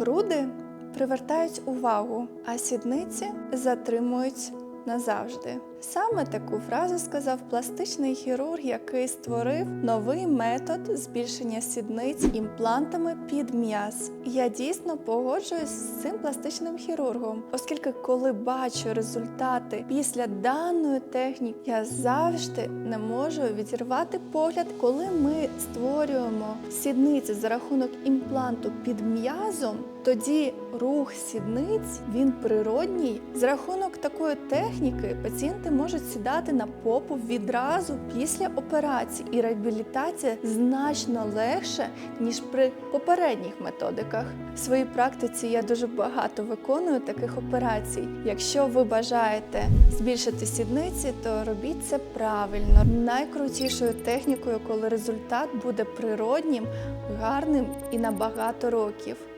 Груди привертають увагу, а сідниці затримують назавжди. Саме таку фразу сказав пластичний хірург, який створив новий метод збільшення сідниць імплантами під м'яз. Я дійсно погоджуюсь з цим пластичним хірургом, оскільки, коли бачу результати після даної техніки, я завжди не можу відірвати погляд, коли ми створюємо сідниці за рахунок імпланту під м'язом. Тоді рух сідниць він природній. За рахунок такої техніки пацієнти можуть сідати на попу відразу після операції, і реабілітація значно легше ніж при попередніх методиках. В своїй практиці я дуже багато виконую таких операцій. Якщо ви бажаєте збільшити сідниці, то робіть це правильно. Найкрутішою технікою, коли результат буде природнім, гарним і на багато років.